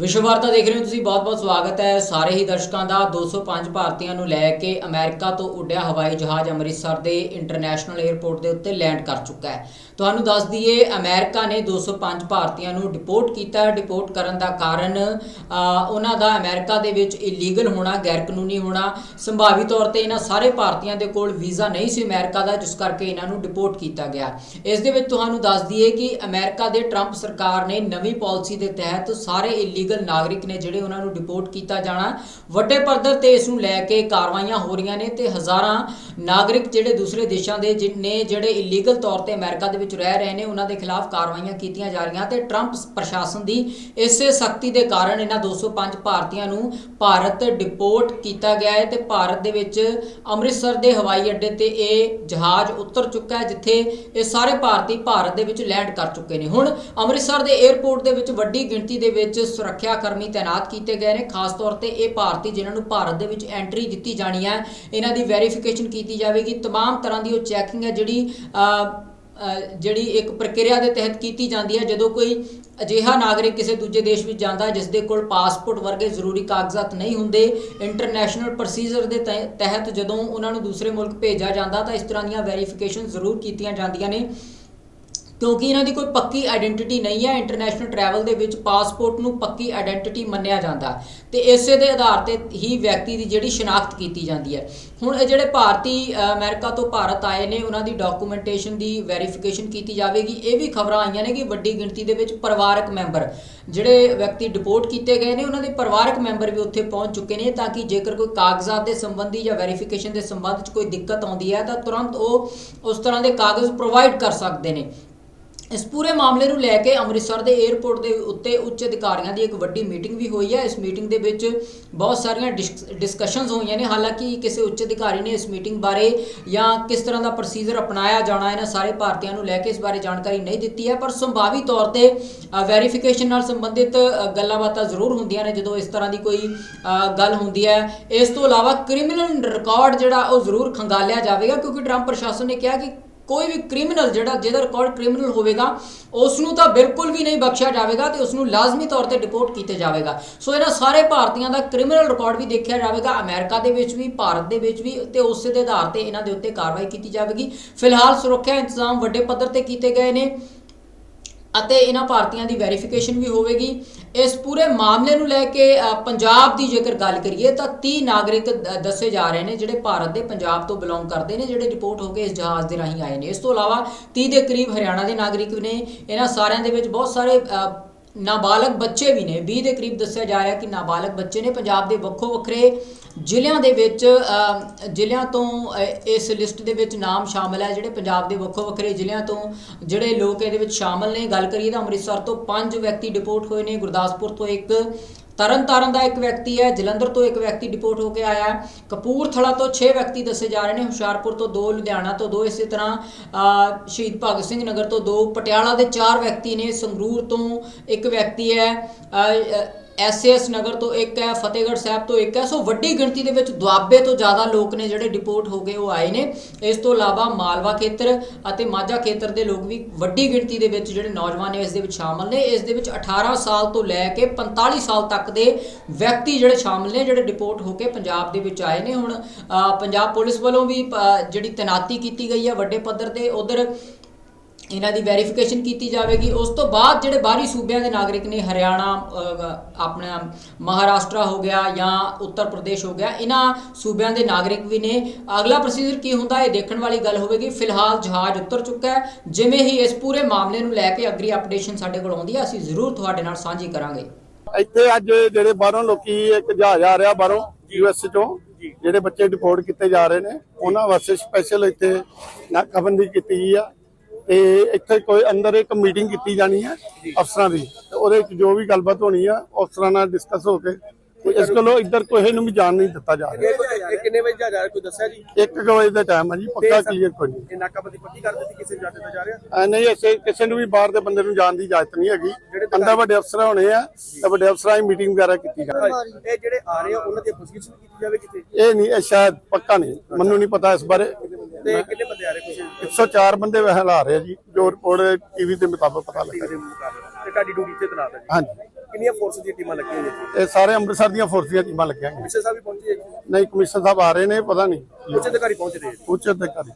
ਵਿਸ਼ਵ ਵਾਰਤਾ ਦੇਖ ਰਹੇ ਹੋ ਤੁਸੀਂ, ਬਹੁਤ-ਬਹੁਤ ਸਵਾਗਤ ਹੈ। ਸਾਰੇ ਹੀ ਦਰਸ਼ਕਾਂ ਦਾ 205 ਭਾਰਤੀਆਂ ਨੂੰ ਲੈ ਕੇ ਅਮਰੀਕਾ ਤੋਂ ਉੱਡਿਆ ਹਵਾਈ ਜਹਾਜ਼ ਅੰਮ੍ਰਿਤਸਰ ਦੇ ਇੰਟਰਨੈਸ਼ਨਲ 에ਅਰਪੋਰਟ ਦੇ ਉੱਤੇ ਲੈਂਡ ਕਰ ਚੁੱਕਾ ਹੈ। ਤੁਹਾਨੂੰ ਦੱਸ ਦਈਏ, ਅਮਰੀਕਾ ਨੇ 205 ਭਾਰਤੀਆਂ ਨੂੰ ਡਿਪੋਰਟ ਕੀਤਾ। ਹੈ ਡਿਪੋਰਟ ਕਰਨ ਦਾ ਕਾਰਨ ਉਹਨਾਂ ਦਾ ਅਮਰੀਕਾ ਦੇ ਵਿੱਚ ਇਲੀਗਲ ਹੋਣਾ, ਗੈਰ ਕਾਨੂੰਨੀ ਹੋਣਾ। ਸੰਭਾਵੀ ਤੌਰ ਤੇ ਇਹਨਾਂ ਸਾਰੇ ਭਾਰਤੀਆਂ ਦੇ ਕੋਲ ਵੀਜ਼ਾ ਨਹੀਂ ਸੀ ਅਮਰੀਕਾ ਦਾ, ਜਿਸ ਕਰਕੇ ਇਹਨਾਂ ਨੂੰ ਡਿਪੋਰਟ ਕੀਤਾ ਗਿਆ। ਇਸ ਦੇ ਵਿੱਚ ਤੁਹਾਨੂੰ ਦੱਸ ਦਈਏ ਕਿ ਅਮਰੀਕਾ ਦੇ ਟਰੰਪ ਸਰਕਾਰ ਨੇ ਨਵੀਂ ਪਾਲਿਸੀ ਦੇ ਤਹਿਤ ਸਾਰੇ ਇਲੀਗਲ ਨਾਗਰਿਕ ਨੇ ਜਿਹੜੇ ਉਹਨਾਂ ਨੂੰ ਡਿਪੋਰਟ ਕੀਤਾ ਜਾਣਾ, ਵੱਡੇ ਪੱਧਰ ਤੇ ਇਸ ਨੂੰ ਲੈ ਕੇ ਕਾਰਵਾਈਆਂ ਹੋ ਰਹੀਆਂ ਨੇ ਤੇ ਹਜ਼ਾਰਾਂ ਨਾਗਰਿਕ ਜਿਹੜੇ ਦੂਸਰੇ ਦੇਸ਼ਾਂ ਦੇ ਨੇ ਜਿਹੜੇ ਇਲੀਗਲ ਤੌਰ ਤੇ ਅਮਰੀਕਾ ਦੇ ਵਿੱਚ ਰਹਿ ਰਹੇ ਨੇ, ਉਹਨਾਂ ਦੇ ਖਿਲਾਫ ਕਾਰਵਾਈਆਂ ਕੀਤੀਆਂ ਜਾ ਰਹੀਆਂ ਤੇ ਟਰੰਪ ਪ੍ਰਸ਼ਾਸਨ ਦੀ ਇਸੇ ਸਖਤੀ ਦੇ ਕਾਰਨ ਇਹਨਾਂ 205 ਭਾਰਤੀਆਂ ਨੂੰ ਭਾਰਤ ਡਿਪੋਰਟ ਕੀਤਾ ਗਿਆ ਹੈ ਤੇ ਭਾਰਤ ਦੇ ਵਿੱਚ ਅੰਮ੍ਰਿਤਸਰ ਦੇ ਹਵਾਈ ਅੱਡੇ ਤੇ ਇਹ ਜਹਾਜ਼ ਉਤਰ ਚੁੱਕਾ ਹੈ, ਜਿੱਥੇ ਇਹ ਸਾਰੇ ਭਾਰਤੀ ਭਾਰਤ ਦੇ ਵਿੱਚ ਲੈਂਡ ਕਰ ਚੁੱਕੇ ਨੇ। ਹੁਣ ਅੰਮ੍ਰਿਤਸਰ ਦੇ 에ਅਰਪੋਰਟ ਦੇ ਵਿੱਚ ਵੱਡੀ ਗਿਣਤੀ ਦੇ ਵਿੱਚ ਸੁਰੱਖਿਆ ਕਰਮੀ ਤਾਇਨਾਤ ਕੀਤੇ ਗਏ ਨੇ ਖਾਸ ਤੌਰ ਤੇ ਇਹ ਭਾਰਤੀ ਜਿਨ੍ਹਾਂ ਨੂੰ ਭਾਰਤ ਦੇ ਵਿੱਚ ਐਂਟਰੀ ਦਿੱਤੀ ਜਾਣੀ ਹੈ ਇਹਨਾਂ ਦੀ ਵੈਰੀਫਿਕੇਸ਼ਨ ਕੀਤੀ ਜਾਵੇਗੀ तमाम ਤਰ੍ਹਾਂ ਦੀ ਉਹ ਚੈਕਿੰਗ ਹੈ ਜਿਹੜੀ ਅ, ਅ, ਜਿਹੜੀ ਇੱਕ ਪ੍ਰਕਿਰਿਆ ਦੇ ਤਹਿਤ ਕੀਤੀ ਜਾਂਦੀ ਹੈ ਜਦੋਂ ਕੋਈ ਅਜਿਹਾ ਨਾਗਰਿਕ ਕਿਸੇ ਦੂਜੇ ਦੇਸ਼ ਵਿੱਚ ਜਾਂਦਾ ਹੈ ਜਿਸ ਦੇ ਕੋਲ ਪਾਸਪੋਰਟ ਵਰਗੇ ਜ਼ਰੂਰੀ ਕਾਗਜ਼ਾਤ ਨਹੀਂ ਹੁੰਦੇ ਇੰਟਰਨੈਸ਼ਨਲ ਪ੍ਰੋਸੀਜਰ ਦੇ ਤਹਿ- ਤਹਿਤ ਜਦੋਂ ਉਹਨਾਂ ਨੂੰ ਦੂਸਰੇ ਮੁਲਕ ਭੇਜਿਆ ਜਾਂਦਾ ਤਾਂ ਇਸ ਤਰ੍ਹਾਂ ਦੀਆਂ ਵੈਰੀਫਿਕੇਸ਼ਨ ਜ਼ਰੂਰ ਕੀਤੀਆਂ ਜਾਂਦੀਆਂ ਨੇ ਕਿਉਂਕਿ ਇਹਨਾਂ ਦੀ ਕੋਈ ਪੱਕੀ ਆਇਡੈਂਟੀਟੀ ਨਹੀਂ ਹੈ ਇੰਟਰਨੈਸ਼ਨਲ ਟਰੈਵਲ ਦੇ ਵਿੱਚ ਪਾਸਪੋਰਟ ਨੂੰ ਪੱਕੀ ਆਇਡੈਂਟੀਟੀ ਮੰਨਿਆ ਜਾਂਦਾ। ਤੇ ਇਸੇ ਦੇ ਆਧਾਰ ਤੇ ਹੀ ਵਿਅਕਤੀ ਦੀ ਜਿਹੜੀ ਸ਼ਨਾਖਤ ਕੀਤੀ ਜਾਂਦੀ ਹੈ। ਹੁਣ ਇਹ ਜਿਹੜੇ ਭਾਰਤੀ ਅ, ਅਮਰੀਕਾ ਤੋਂ ਭਾਰਤ ਆਏ ਨੇ ਉਹਨਾਂ ਦੀ ਡਾਕੂਮੈਂਟੇਸ਼ਨ ਦੀ ਵੈਰੀਫਿਕੇਸ਼ਨ ਕੀਤੀ ਜਾਵੇਗੀ। ਇਹ ਵੀ ਖਬਰਾਂ ਆਈਆਂ ਨੇ ਕਿ ਵੱਡੀ ਗਿਣਤੀ ਦੇ ਵਿੱਚ ਪਰਿਵਾਰਕ ਮੈਂਬਰ ਜਿਹੜੇ ਵਿਅਕਤੀ ਡਿਪੋਰਟ ਕੀਤੇ ਗਏ ਨੇ ਉਹਨਾਂ ਦੇ ਪਰਿਵਾਰਕ ਮੈਂਬਰ ਵੀ ਉੱਥੇ ਪਹੁੰਚ ਚੁੱਕੇ ਨੇ ਤਾਂ ਕਿ ਜੇਕਰ ਕੋਈ ਕਾਗਜ਼ਾਤ ਦੇ ਸੰਬੰਧੀ ਜਾਂ ਵੈਰੀਫਿਕੇਸ਼ਨ ਦੇ ਸੰਬੰਧ 'ਚ ਕੋਈ ਦਿੱਕਤ ਆਉਂਦੀ ਹੈ ਤਾਂ ਤੁਰੰਤ ਉਹ ਉਸ ਤਰ੍ਹਾਂ ਦੇ ਕਾਗਜ਼ ਪ੍ਰੋਵਾਈਡ ਕਰ ਸਕਦੇ ਨੇ। ਇਸ ਪੂਰੇ ਮਾਮਲੇ ਨੂੰ ਲੈ ਕੇ ਅੰਮ੍ਰਿਤਸਰ ਦੇ 에ਅਰਪੋਰਟ ਦੇ ਉੱਤੇ ਉੱਚ ਅਧਿਕਾਰੀਆਂ ਦੀ ਇੱਕ ਵੱਡੀ ਮੀਟਿੰਗ ਵੀ ਹੋਈ ਹੈ। ਇਸ ਮੀਟਿੰਗ ਦੇ ਵਿੱਚ ਬਹੁਤ ਸਾਰੀਆਂ ਡਿਸਕਸ਼ਨਸ ਹੋਈਆਂ ਨੇ। ਹਾਲਾਂਕਿ ਕਿਸੇ ਉੱਚ ਅਧਿਕਾਰੀ ਨੇ ਇਸ ਮੀਟਿੰਗ ਬਾਰੇ ਜਾਂ ਕਿਸ ਤਰ੍ਹਾਂ ਦਾ ਪ੍ਰੋਸੀਜਰ ਅਪਣਾਇਆ ਜਾਣਾ ਇਹਨਾਂ ਸਾਰੇ ਭਾਰਤੀਆਂ ਨੂੰ ਲੈ ਕੇ ਇਸ ਬਾਰੇ ਜਾਣਕਾਰੀ ਨਹੀਂ ਦਿੱਤੀ ਹੈ। ਪਰ ਸੰਭਾਵੀ ਤੌਰ ਤੇ ਵੈਰੀਫਿਕੇਸ਼ਨ ਨਾਲ ਸੰਬੰਧਿਤ ਗੱਲਾਂ ਬਾਤਾਂ ਜ਼ਰੂਰ ਹੁੰਦੀਆਂ ਨੇ ਜਦੋਂ ਇਸ ਤਰ੍ਹਾਂ ਦੀ ਕੋਈ ਗੱਲ ਹੁੰਦੀ ਹੈ। ਇਸ ਤੋਂ ਇਲਾਵਾ ਕ੍ਰਿਮੀਨਲ ਰਿਕਾਰਡ ਜਿਹੜਾ ਉਹ ਜ਼ਰੂਰ ਖੰਗਾਲਿਆ ਜਾਵੇਗਾ ਕਿਉਂਕਿ ਟਰੰਪ ਪ੍ਰਸ਼ਾਸਨ ਨੇ ਕਿਹਾ ਕਿ ਕੋਈ ਵੀ ਕ੍ਰਿਮੀਨਲ ਜਿਹੜਾ, ਜਿਹਦਾ ਰਿਕਾਰਡ ਕ੍ਰਿਮੀਨਲ ਹੋਵੇਗਾ ਉਸ ਨੂੰ ਤਾਂ ਬਿਲਕੁਲ ਵੀ ਨਹੀਂ ਬਖਸ਼ਿਆ ਜਾਵੇਗਾ ਤੇ ਉਸ ਨੂੰ ਲਾਜ਼ਮੀ ਤੌਰ ਤੇ ਡਿਪੋਰਟ ਕੀਤਾ ਜਾਵੇਗਾ। ਸੋ ਇਹਨਾਂ ਸਾਰੇ ਭਾਰਤੀਆਂ ਦਾ ਕ੍ਰਿਮੀਨਲ ਰਿਕਾਰਡ ਵੀ ਦੇਖਿਆ ਜਾਵੇਗਾ, ਅਮਰੀਕਾ ਦੇ ਵਿੱਚ ਵੀ, ਭਾਰਤ ਦੇ ਵਿੱਚ ਵੀ ਤੇ ਉਸੇ ਦੇ ਆਧਾਰ ਤੇ ਇਹਨਾਂ ਦੇ ਉੱਤੇ ਕਾਰਵਾਈ ਕੀਤੀ ਜਾਵੇਗੀ। ਫਿਲਹਾਲ ਸੁਰੱਖਿਆ ਇੰਤਜ਼ਾਮ ਵੱਡੇ ਪੱਧਰ ਤੇ ਕੀਤੇ ਗਏ ਨੇ। ਅਤੇ ਇਹਨਾਂ ਭਾਰਤੀਆਂ ਦੀ ਵੈਰੀਫਿਕੇਸ਼ਨ ਵੀ ਹੋਵੇਗੀ। ਇਸ ਪੂਰੇ ਮਾਮਲੇ ਨੂੰ ਲੈ ਕੇ ਪੰਜਾਬ ਦੀ ਜੇਕਰ ਗੱਲ ਕਰੀਏ ਤਾਂ 30 ਨਾਗਰਿਕ ਦ- ਦੱਸੇ ਜਾ ਰਹੇ ਨੇ ਜਿਹੜੇ ਭਾਰਤ ਦੇ ਪੰਜਾਬ ਤੋਂ ਬਿਲੋਂਗ ਕਰਦੇ ਨੇ, ਜਿਹੜੇ ਰਿਪੋਰਟ ਹੋ ਕੇ ਇਸ ਜਹਾਜ਼ ਦੇ ਰਾਹੀਂ ਆਏ ਨੇ। ਇਸ ਤੋਂ ਇਲਾਵਾ 30 ਦੇ ਕਰੀਬ ਹਰਿਆਣਾ ਦੇ ਨਾਗਰਿਕ ਨੇ, ਇਹਨਾਂ ਸਾਰਿਆਂ ਦੇ ਵਿੱਚ ਬਹੁਤ ਸਾਰੇ ਨਾਬਾਲਗ ਬੱਚੇ ਵੀ ਨੇ। 20 ਦੇ ਕਰੀਬ ਦੱਸਿਆ ਜਾ ਰਿਹਾ ਕਿ ਨਾਬਾਲਗ ਬੱਚੇ ਨੇ। ਪੰਜਾਬ ਦੇ ਵੱਖੋ ਵੱਖਰੇ ਜ਼ਿਲ੍ਹਿਆਂ ਦੇ ਵਿੱਚ ਜ਼ਿਲ੍ਹਿਆਂ ਤੋਂ ਇਸ ਲਿਸਟ ਦੇ ਵਿੱਚ ਨਾਮ ਸ਼ਾਮਲ ਹੈ ਜਿਹੜੇ ਪੰਜਾਬ ਦੇ ਵੱਖੋ ਵੱਖਰੇ ਜ਼ਿਲ੍ਹਿਆਂ ਤੋਂ ਜਿਹੜੇ ਲੋਕ ਇਹਦੇ ਵਿੱਚ ਸ਼ਾਮਲ ਨੇ। ਗੱਲ ਕਰੀਏ ਤਾਂ ਅੰਮ੍ਰਿਤਸਰ ਤੋਂ ਪੰਜ ਵਿਅਕਤੀ ਡਿਪੋਰਟ ਹੋਏ ਨੇ, ਗੁਰਦਾਸਪੁਰ ਤੋਂ ਇੱਕ, ਤਰਨਤਾਰਨ ਦਾ ਇੱਕ ਵਿਅਕਤੀ ਹੈ, ਜਲੰਧਰ ਤੋਂ ਇੱਕ ਵਿਅਕਤੀ ਡਿਪੋਰਟ ਹੋ ਕੇ ਆਇਆ ਕਪੂਰਥਲਾ ਤੋਂ 6 ਵਿਅਕਤੀ ਦੱਸੇ ਜਾ ਰਹੇ ਨੇ, ਹੁਸ਼ਿਆਰਪੁਰ ਤੋਂ 2 ਲੁਧਿਆਣਾ ਤੋਂ 2 ਇਸੇ ਤਰ੍ਹਾਂ ਸ਼ਹੀਦ ਭਗਤ ਸਿੰਘ ਨਗਰ ਤੋਂ 2 ਪਟਿਆਲਾ ਦੇ 4 ਵਿਅਕਤੀ ਨੇ, ਸੰਗਰੂਰ ਤੋਂ ਇੱਕ ਵਿਅਕਤੀ ਹੈ। ਐਸਐਸ ਨਗਰ ਤੋਂ ਇੱਕ ਹੈ, ਫਤਿਹਗੜ੍ਹ ਸਾਹਿਬ ਤੋਂ ਇੱਕ ਹੈ। ਸੋ ਵੱਡੀ ਗਿਣਤੀ ਦੇ ਵਿੱਚ ਦੁਆਬੇ ਤੋਂ ਜ਼ਿਆਦਾ ਲੋਕ ਨੇ ਜਿਹੜੇ ਡਿਪੋਰਟ ਹੋ ਗਏ ਉਹ ਆਏ ਨੇ। ਇਸ ਤੋਂ ਇਲਾਵਾ ਮਾਲਵਾ ਖੇਤਰ ਅਤੇ ਮਾਝਾ ਖੇਤਰ ਦੇ ਲੋਕ ਵੀ ਵੱਡੀ ਗਿਣਤੀ ਦੇ ਵਿੱਚ ਜਿਹੜੇ ਨੌਜਵਾਨ ਨੇ ਇਸ ਦੇ ਵਿੱਚ ਸ਼ਾਮਲ ਨੇ। ਇਸ ਦੇ ਵਿੱਚ 18 ਸਾਲ ਤੋਂ ਲੈ ਕੇ 45 ਸਾਲ ਤੱਕ ਦੇ ਵਿਅਕਤੀ ਜਿਹੜੇ ਸ਼ਾਮਲ ਨੇ, ਜਿਹੜੇ ਡਿਪੋਰਟ ਹੋ ਕੇ ਪੰਜਾਬ ਦੇ ਵਿੱਚ ਆਏ ਨੇ। ਹੁਣ ਪੰਜਾਬ ਪੁਲਿਸ ਵੱਲੋਂ ਵੀ ਜਿਹੜੀ ਤੈਨਾਤੀ ਕੀਤੀ ਗਈ ਹੈ ਵੱਡੇ ਪੱਧਰ ਤੇ, ਉਧਰ ਇਹਨਾਂ ਦੀ ਵੈਰੀਫਿਕੇਸ਼ਨ ਕੀਤੀ ਜਾਵੇਗੀ। ਉਸ ਤੋਂ ਬਾਅਦ ਜਿਹੜੇ ਬਾਹਰੀ ਸੂਬਿਆਂ ਦੇ ਨਾਗਰਿਕ ਨੇ ਹਰਿਆਣਾ ਆਪਣਾ ਮਹਾਰਾਸ਼ਟਰ ਹੋ ਗਿਆ ਜਾਂ ਉੱਤਰ ਪ੍ਰਦੇਸ਼ ਹੋ ਗਿਆ ਇਹਨਾਂ ਸੂਬਿਆਂ ਦੇ ਨਾਗਰਿਕ ਵੀ ਨੇ। ਅਗਲਾ ਪ੍ਰੋਸੀਜਰ ਕੀ ਹੁੰਦਾ ਇਹ ਦੇਖਣ ਵਾਲੀ ਗੱਲ ਹੋਵੇਗੀ। ਫਿਲਹਾਲ ਜਹਾਜ਼ ਉੱਤਰ ਚੁੱਕਾ ਹੈ। ਜਿਵੇਂ ਹੀ ਇਸ ਪੂਰੇ ਮਾਮਲੇ ਨੂੰ ਲੈ ਕੇ ਅਗਲੀ ਅਪਡੇਸ਼ਨ ਸਾਡੇ ਕੋਲ ਆਉਂਦੀ ਹੈ ਅਸੀਂ ਜ਼ਰੂਰ ਤੁਹਾਡੇ ਨਾਲ ਸਾਂਝੀ ਕਰਾਂਗੇ। ਇੱਥੇ ਅੱਜ ਜਿਹੜੇ ਬਾਹਰੋਂ ਲੋਕੀ ਇੱਕ ਜਹਾਜ਼ ਆ ਰਿਹਾ ਬਾਹਰੋਂ ਯੂਐਸ ਚੋਂ ਜਿਹੜੇ ਬੱਚੇ ਡਿਪੋਰਟ ਕੀਤੇ ਜਾ ਰਹੇ ਨੇ ਉਹਨਾਂ ਵਾਸਤੇ ਸਪੈਸ਼ਲ ਇੱਥੇ ਨਾਕਾਬੰਦੀ ਕੀਤੀ ਗਈ ਆ। ਤੇ ਇੱਥੇ ਕੋਈ ਅੰਦਰ ਇੱਕ ਮੀਟਿੰਗ ਕੀਤੀ ਜਾਣੀ ਹੈ ਅਫਸਰਾਂ ਦੀ। ਤੇ ਉਹਦੇ ਵਿੱਚ ਜੋ ਵੀ ਗੱਲਬਾਤ ਹੋਣੀ ਆ ਅਫਸਰਾਂ ਨਾਲ ਡਿਸਕਸ ਹੋ ਕੇ ਤੇ ਇਸ ਕੋਲੋਂ ਇੱਧਰ ਕੋਈ ਨੂੰ ਵੀ ਜਾਣ ਨਹੀਂ ਦਿੱਤਾ ਜਾ ਰਿਹਾ। ਇਹ ਕਿੰਨੇ ਵਜੇ ਜਾ ਰਿਹਾ? ਕੋਈ ਦੱਸਿਆ ਜੀ? ਇੱਕ ਕੁ ਵਜੇ ਦਾ ਟਾਈਮ ਹੈ ਜੀ ਪੱਕਾ ਕਲੀਅਰ ਕੋਈ ਨਹੀਂ। ਇਹ ਨਾਕਾਬੰਦੀ ਪੱਕੀ ਕਰ ਦਿੱਤੀ ਕਿਸੇ ਜਾਤੇ ਦਾ ਜਾ ਰਿਹਾ? ਨਹੀਂ ਐਸੇ ਕਿਸੇ ਨੂੰ ਵੀ ਬਾਹਰ ਦੇ ਬੰਦੇ ਨੂੰ ਜਾਣ ਦੀ ਇਜਾਜ਼ਤ ਨਹੀਂ ਹੈਗੀ। ਅੰਦਰ ਵੱਡੇ ਅਫਸਰ ਹੋਣੇ ਆ ਤੇ ਵੱਡੇ ਅਫਸਰਾਂ ਦੀ ਮੀਟਿੰਗ ਵਗੈਰਾ ਕੀਤੀ ਜਾਵੇ ਇਹ ਜਿਹੜੇ ਆ ਰਹੇ ਆ ਉਹਨਾਂ ਦੀ ਪੁੱਛਗਿੱਛ ਕੀਤੀ ਜਾਵੇ ਕਿਤੇ ਇਹ ਨਹੀਂ ਇਹ ਸ਼ਾਇਦ ਪੱਕਾ ਨਹੀਂ। ਮੈਨੂੰ ਨਹੀਂ ਪਤਾ ਇਸ ਬਾਰੇ। ਤੇ ਕਿੰਨੇ ਬੰਦੇ ਆ ਰਹੇ ਕੁਝ 104 ਬੰਦੇ ਵਹਿ ਲਾ ਰਹੇ ਆ ਜੀ ਜੋ ਰਿਪੋਰਟ ਟੀਵੀ ਦੇ ਮੁਤਾਬਕ ਪਤਾ ਲੱਗਾ। ਦੇ ਮੁਕਾਬਲੇ ਤੇ ਤੁਹਾਡੀ ਡਿਊਟੀ ਤੇ ਤਨਾਤ ਹੈ ਜੀ? ਹਾਂਜੀ। ਕਿੰਨੀਆਂ ਫੋਰਸ ਦੀਆਂ ਟੀਮਾਂ ਲੱਗੀਆਂ ਜੀ? ਇਹ ਸਾਰੇ ਅੰਮ੍ਰਿਤਸਰ ਦੀਆਂ ਫੋਰਸ ਦੀਆਂ ਟੀਮਾਂ ਲੱਗੀਆਂ ਹੋਈਆਂ। ਕਮਿਸ਼ਨਰ ਸਾਹਿਬ ਵੀ ਪਹੁੰਚੇ ਜੀ? ਨਹੀਂ ਕਮਿਸ਼ਨਰ ਸਾਹਿਬ ਆ ਰਹੇ ਨੇ ਪਤਾ ਨਹੀਂ। ਉੱਚ ਅਧਿਕਾਰੀ ਪਹੁੰਚ ਰਹੇ ਉੱਚ ਅਧਿਕਾਰੀ।